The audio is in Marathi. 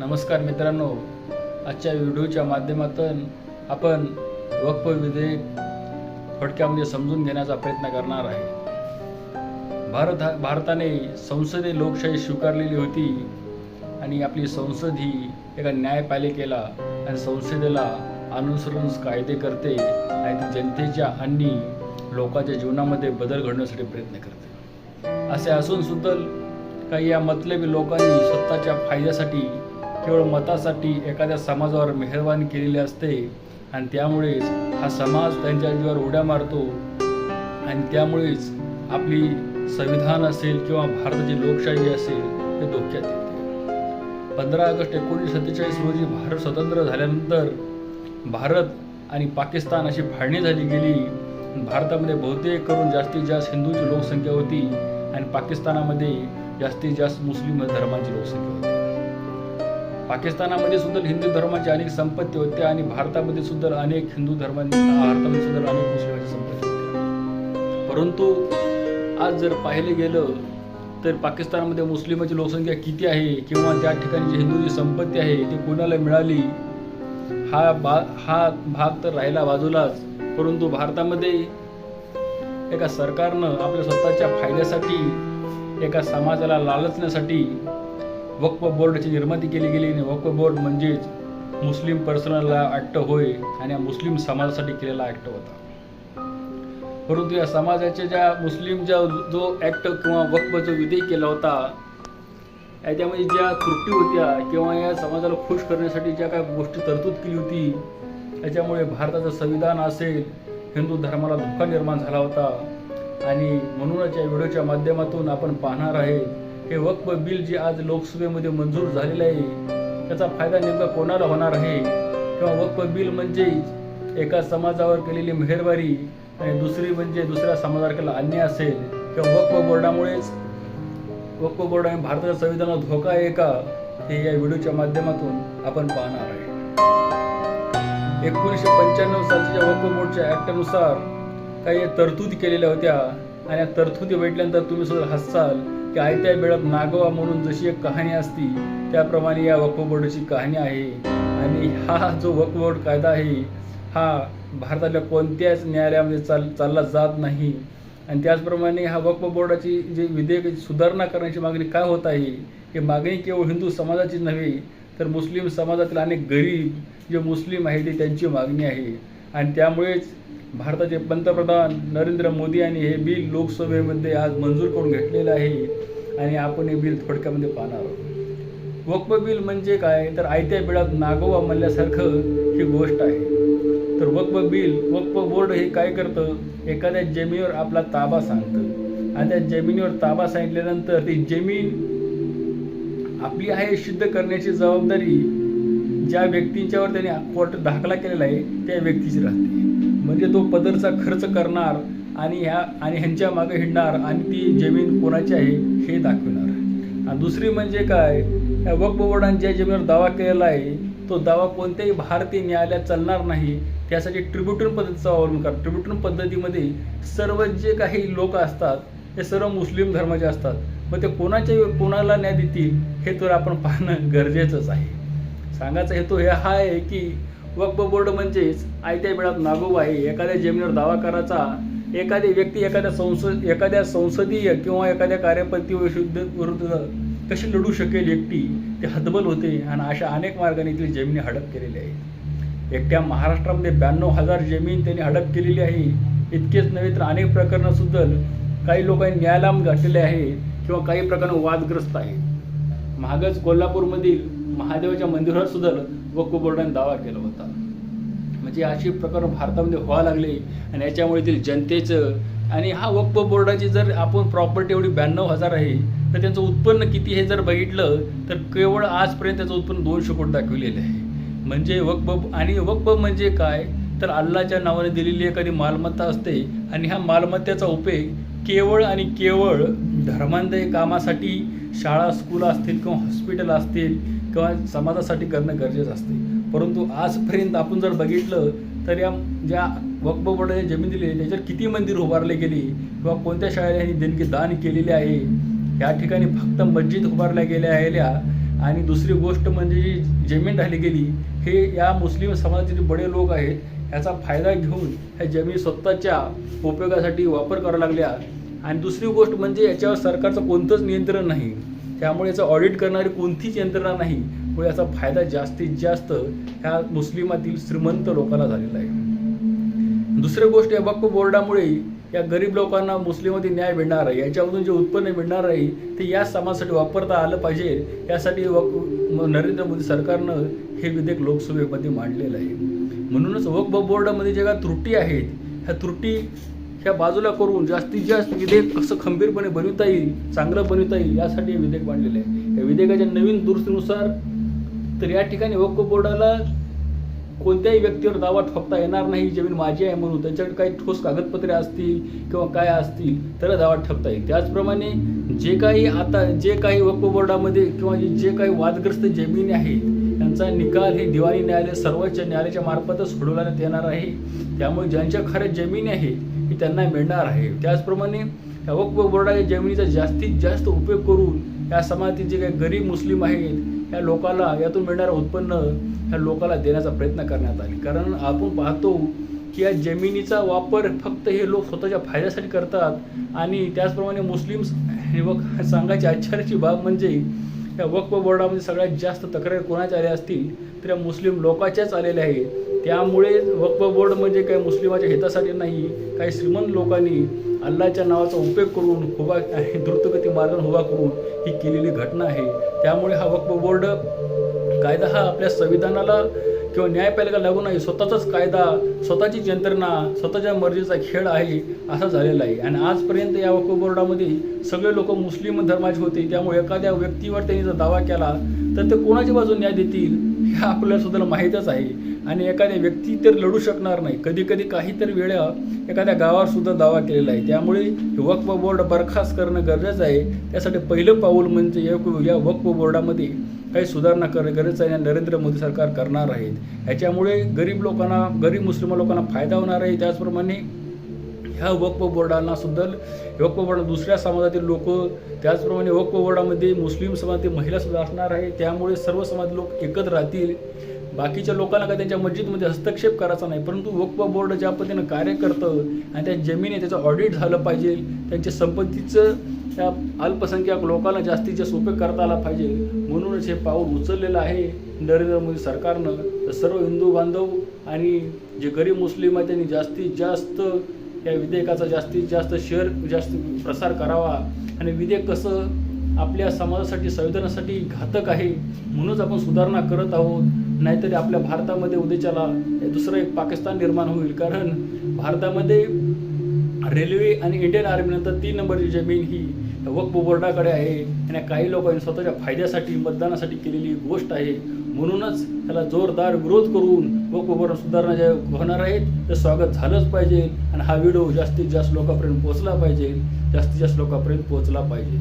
नमस्कार मित्रांनो. आजच्या व्हिडिओच्या माध्यमातून आपण वक्फ विधेयक थोडक्यामध्ये समजून घेण्याचा प्रयत्न करणार आहे. भारत हा भारताने संसदे लोकशाही स्वीकारलेली होती आणि आपली संसद ही एका न्यायपालिकेला आणि संसदेला अनुसरून कायदे करते आणि ती जनतेच्या आणि लोकांच्या जीवनामध्ये बदल घडण्यासाठी प्रयत्न करते. असे असून सुद्धा काही या मतलबी लोकांनी स्वतःच्या फायद्यासाठी केवळ मतासाठी एखाद्या समाजावर मेहरबानी केलेली असते आणि त्यामुळेच हा समाज त्यांच्या जीवावर उड्या मारतो आणि त्यामुळेच आपली संविधान असेल किंवा भारताची लोकशाही असेल ते धोक्यात येते. पंधरा ऑगस्ट एकोणीसशे सत्तेचाळीस रोजी भारत स्वतंत्र झाल्यानंतर भारत आणि पाकिस्तान अशी फाळणी झाली गेली. भारतामध्ये बहुतेक करून जास्तीत जास्त हिंदूची लोकसंख्या होती आणि पाकिस्तानामध्ये जास्तीत जास्त मुस्लिम धर्माची लोकसंख्या होती. पाकिस्तानामध्ये सुद्धा हिंदू धर्माची अनेक संपत्ती होत्या आणि भारतामध्ये सुद्धा अनेक हिंदू धर्मांनी भारतामध्ये सुद्धा अनेक मुस्लिमांची संपत्ती होत्या. परंतु आज जर पाहिलं गेलं तर पाकिस्तानमध्ये मुस्लिमाची लोकसंख्या किती आहे किंवा त्या ठिकाणी जी हिंदूची संपत्ती आहे ती कोणाला मिळाली हा बा हा भाग तर राहिला बाजूलाच. परंतु भारतामध्ये एका सरकारनं आपल्या स्वतःच्या फायद्यासाठी एका समाजाला लालचण्यासाठी वक्फ बोर्डाची निर्मिती केली गेली आणि वक्फ बोर्ड म्हणजेच मुस्लिम पर्सनलला ॲक्ट होय आणि मुस्लिम समाजासाठी केलेला ॲक्ट होता. परंतु या समाजाच्या ज्या मुस्लिम ज्या जो ॲक्ट किंवा वक्फ जो विधेय केला होता याच्यामध्ये ज्या त्रुटी होत्या किंवा या समाजाला खुश करण्यासाठी ज्या काय गोष्टी तरतूद केली होती त्याच्यामुळे भारताचं संविधान असेल हिंदू धर्माला धोका निर्माण झाला होता. आणि म्हणूनच या व्हिडिओच्या माध्यमातून आपण पाहणार आहे हे वक्फ बिल जे आज लोकसभेमध्ये मंजूर झालेलं आहे त्याचा फायदा नेमका कोणाला होणार आहे? किंवा वक्फ बिल म्हणजे एका समाजावर केलेली मेहरबारी आणि दुसरी म्हणजे दुसऱ्या समाजावर केला अन्याय असेल? किंवा वक्फ बोर्डामुळेच वक्फ बोर्ड आणि भारताच्या संविधानाला धोका आहे का? हे या व्हिडिओच्या माध्यमातून आपण पाहणार आहे. एकोणीसशे पंच्याण्णव सालच्या वक्फ बोर्डच्या ऍक्टनुसार काही तरतुदी केलेल्या होत्या. आणि या तरतुदी भेटल्यानंतर तुम्ही सुद्धा हसाल. की आयत्या वेळात नागोवा म्हणून जशी एक कहाणी असती त्याप्रमाणे या वक्फ बोर्डाची कहाणी आहे. आणि हा जो वक्फ बोर्ड कायदा आहे हा भारतातल्या कोणत्याच न्यायालयामध्ये चाल चालला जात नाही. आणि त्याचप्रमाणे हा वक्फ बोर्डाची जे विधेयक सुधारणा करण्याची मागणी काय होत आहे ही मागणी केवळ हिंदू समाजाची नव्हे तर मुस्लिम समाजातील अनेक गरीब जे मुस्लिम आहे ते त्यांची मागणी आहे. आणि त्यामुळेच भारताचे पंतप्रधान नरेंद्र मोदी यांनी हे बिल लोकसभेमध्ये आज मंजूर करून घेतलेलं आहे आणि आपण हे बिल थोडक्यामध्ये पाहणार आहोत. वक्फ बिल म्हणजे काय? तर आयत्या बिळात नागोवा म्हणल्यासारखं ही गोष्ट आहे. तर वक्फ बिल वक्फ बोर्ड हे काय करतं? एखाद्या जमिनीवर आपला ताबा सांगतं. आणि त्या जमिनीवर ताबा सांगितल्यानंतर ती जमीन आपली आहे सिद्ध करण्याची जबाबदारी ज्या व्यक्तींच्यावर त्याने कोर्ट दाखला केलेला आहे त्या व्यक्तीची राहते. म्हणजे तो पदरचा खर्च करणार आणि ह्या आणि ह्यांच्या मागे हिंडणार आणि ती जमीन कोणाची आहे हे दाखवणार. आणि दुसरी म्हणजे काय? या वक्फ बोर्डाने ज्या जमिनीवर दावा केलेला आहे तो दावा कोणत्याही भारतीय न्यायालयात चालणार नाही. त्यासाठी ट्रिब्युटन पद्धतीचा अवलंब करा. ट्रिब्युटन पद्धतीमध्ये सर्व जे काही लोक असतात ते सर्व मुस्लिम धर्माचे असतात. मग ते कोणाच्या कोणाला न्याय देतील हे तर आपण पाहणं गरजेचंच आहे. सांगायचा हेतू हे हा आहे की वक्फ बोर्ड म्हणजेच आयत्या वेळात नागोबा आहे. एखाद्या जमिनीवर दावा करायचा एखादी व्यक्ती एखाद्या संसद एखाद्या संसदीय किंवा एखाद्या कार्यपद्धती विरुद्ध विरुद्ध कशी लढू शकेल एकटी? ते हतबल होते आणि अशा अनेक मार्गाने इथली जमिनी हडप केलेली आहे. एकट्या महाराष्ट्रामध्ये ब्याण्णव हजार जमीन त्यांनी हडप केलेली आहे. इतकेच नव्हे तर अनेक प्रकरणं सुद्धा काही लोकांनी न्यायालयात गाठलेले आहे किंवा काही प्रकरणं वादग्रस्त आहेत. महागच कोल्हापूरमधील महादेवाच्या मंदिरावर सुद्धा वक्फ बोर्डाने दावा केला होता. म्हणजे अशी प्रकरण भारतामध्ये व्हायला लागले आणि याच्यामुळे येथील जनतेचं आणि हा वक्फ बोर्डाची जर आपण प्रॉपर्टी एवढी ब्याण्णव हजार आहे तर त्यांचं उत्पन्न किती हे जर बघितलं तर केवळ आजपर्यंत त्याचं उत्पन्न दोनशे कोटी दाखवलेलं आहे. म्हणजे वक्फ आणि वक्फ म्हणजे काय? तर अल्लाच्या नावाने दिलेली एखादी मालमत्ता असते आणि ह्या मालमत्तेचा उपयोग केवळ आणि केवळ धर्मांतय कामासाठी शाळा स्कूल असतील किंवा हॉस्पिटल असतील किंवा समाजासाठी करणं गरजेचं असते. परंतु आजपर्यंत आपण जर बघितलं तर या ज्या वक्फ बोर्डाने जमीन दिली त्याच्यावर किती मंदिर उभारले गेली किंवा कोणत्या शाळेला यांनी देणगी दान केलेले आहे या ठिकाणी फक्त मस्जिद उभारल्या गेल्या गेल्या आणि दुसरी गोष्ट म्हणजे जी जमीन राहिली गेली हे या मुस्लिम समाजाचे जे बडे लोक आहेत ह्याचा फायदा घेऊन ह्या जमीन स्वतःच्या उपयोगासाठी वापर करायला लागल्या. आणि दुसरी गोष्ट म्हणजे याच्यावर सरकारचं कोणतंच नियंत्रण नाही. त्यामुळे याचं ऑडिट करणारी कोणतीच यंत्रणा नाही व याचा फायदा जास्तीत जास्त ह्या मुस्लिमातील श्रीमंत लोकांना झालेला आहे. दुसरी गोष्ट या वक्फ बोर्डामुळे या गरीब लोकांना मुस्लिममध्ये न्याय मिळणार आहे. याच्यामधून जे उत्पन्न मिळणार आहे ते या समाजासाठी वापरता आलं पाहिजे. यासाठी वक नरेंद्र मोदी सरकारनं हे विधेयक लोकसभेमध्ये मांडलेलं आहे. म्हणूनच वक्फ बोर्डामध्ये ज्या काही त्रुटी आहेत ह्या त्रुटी ह्या बाजूला करून जास्तीत जास्त विधेयक कसं खंबीरपणे बनविता येईल चांगलं बनविता येईल यासाठी हे विधेयक मांडलेलं आहे. या विधेयकाच्या नवीन दुरुस्तीनुसार तर या ठिकाणी वक्फ बोर्डाला कोणत्याही व्यक्तीवर दावा ठोकता येणार नाही जमीन माझी आहे म्हणून त्याच्याकडे काही ठोस कागदपत्रे असतील किंवा काय असतील तर दावा ठोकता येईल. त्याचप्रमाणे जे काही आता जे काही वक्फ बोर्डामध्ये किंवा जे काही वादग्रस्त जमिनी आहेत त्यांचा निकाल हे दिवाणी न्यायालय सर्वोच्च न्यायालयाच्या मार्फतच सोडवण्यात येणार आहे. त्यामुळे ज्यांच्या खऱ्या जमिनी आहे त्यांना मिळणार आहे. त्याचप्रमाणे या वक्फ बोर्डाच्या जमिनीचा जास्तीत जास्त उपयोग करून या समाजातील जे काही गरीब मुस्लिम आहेत या लोकाला यातून मिळणारं उत्पन्न ह्या लोकाला देण्याचा प्रयत्न करण्यात आले. कारण आपण पाहतो की या जमिनीचा वापर फक्त हे लोक स्वतःच्या फायद्यासाठी करतात आणि त्याचप्रमाणे मुस्लिम हे वक सांगायची आश्चर्याची बाब म्हणजे या वक्फ बोर्डामध्ये सगळ्यात जास्त तक्रार कोणाच्या आल्या असतील तर या मुस्लिम लोकाच्याच आलेल्या आहेत. त्यामुळे वक्फ बोर्ड म्हणजे काही मुस्लिमाच्या हितासाठी नाही काही श्रीमंत लोकांनी अल्लाच्या नावाचा उपयोग करून हुबा द्रुतगती मार्गाने उभा करून ही केलेली घटना आहे. त्यामुळे हा वक्फ बोर्ड कायदा हा आपल्या संविधानाला किंवा न्यायपालिका लागू नाही स्वतःचाच कायदा स्वतःची यंत्रणा स्वतःच्या मर्जीचा खेळ आहे असा झालेला आहे. आणि आजपर्यंत या वक्फ बोर्डामध्ये सगळे लोक मुस्लिम धर्माचे होते. त्यामुळे एखाद्या व्यक्तीवर त्यांनी जर दावा केला तर ते कोणाच्या बाजूने न्याय देतील हे आपल्याला सुद्धा माहीतच आहे. आणि एखाद्या व्यक्ती तर लढू शकणार नाही. कधी कधी काहीतरी वेळा एखाद्या गावावर सुद्धा दावा केलेला आहे. त्यामुळे वक्फ बोर्ड बरखास्त करणं गरजेचं आहे. त्यासाठी पहिलं पाऊल म्हणजे या- या वक्फ बोर्डामध्ये काही सुधारणा करणं गरजेचं आहे आणि नरेंद्र मोदी सरकार करणार आहेत ह्याच्यामुळे गरीब लोकांना गरीब मुस्लिम लोकांना फायदा होणार आहे. त्याचप्रमाणे ह्या वक्फ बोर्डांना सुद्धा वक्फ बोर्ड दुसऱ्या समाजातील लोक त्याचप्रमाणे वक्फ बोर्डामध्ये मुस्लिम समाजातील महिला सुद्धा असणार आहे. त्यामुळे सर्व समाज लोक एकत्र राहतील. बाकीच्या लोकांना का त्यांच्या मस्जिदमध्ये हस्तक्षेप करायचा नाही परंतु वक्फ बोर्ड ज्या पद्धतीनं कार्य करतं आणि त्या जमिनी त्याचं ऑडिट झालं पाहिजे त्यांच्या संपत्तीचं त्या अल्पसंख्याक लोकांना जास्तीत जास्त उपयोग करता आला पाहिजे. म्हणूनच हे पाऊल उचललेलं आहे नरेंद्र मोदी सरकारनं. तर सर्व हिंदू बांधव आणि जे गरीब मुस्लिम आहेत त्यांनी जास्तीत जास्त या विधेयकाचा जास्तीत जास्त शेअर जास्त प्रसार करावा. आणि विधेयक कसं आपल्या समाजासाठी संविधानासाठी घातक आहे म्हणूनच आपण सुधारणा करत आहोत. नाहीतरी आपल्या भारतामध्ये उद्याच्याला दुसरं एक पाकिस्तान निर्माण होईल. कारण भारतामध्ये रेल्वे आणि इंडियन आर्मीनंतर तीन नंबरची जमीन ही वक्फ बोर्डाकडे आहे. आणि काही लोकांनी स्वतःच्या फायद्यासाठी मतदानासाठी केलेली गोष्ट आहे. म्हणूनच त्याला जोरदार विरोध करून वक्फ बोर्ड सुधारणा ज्या होणार आहेत ते स्वागत झालंच पाहिजे. आणि हा व्हिडिओ जास्तीत जास्त लोकांपर्यंत पोहोचला पाहिजे. जास्तीत जास्त लोकांपर्यंत पोहोचला पाहिजे.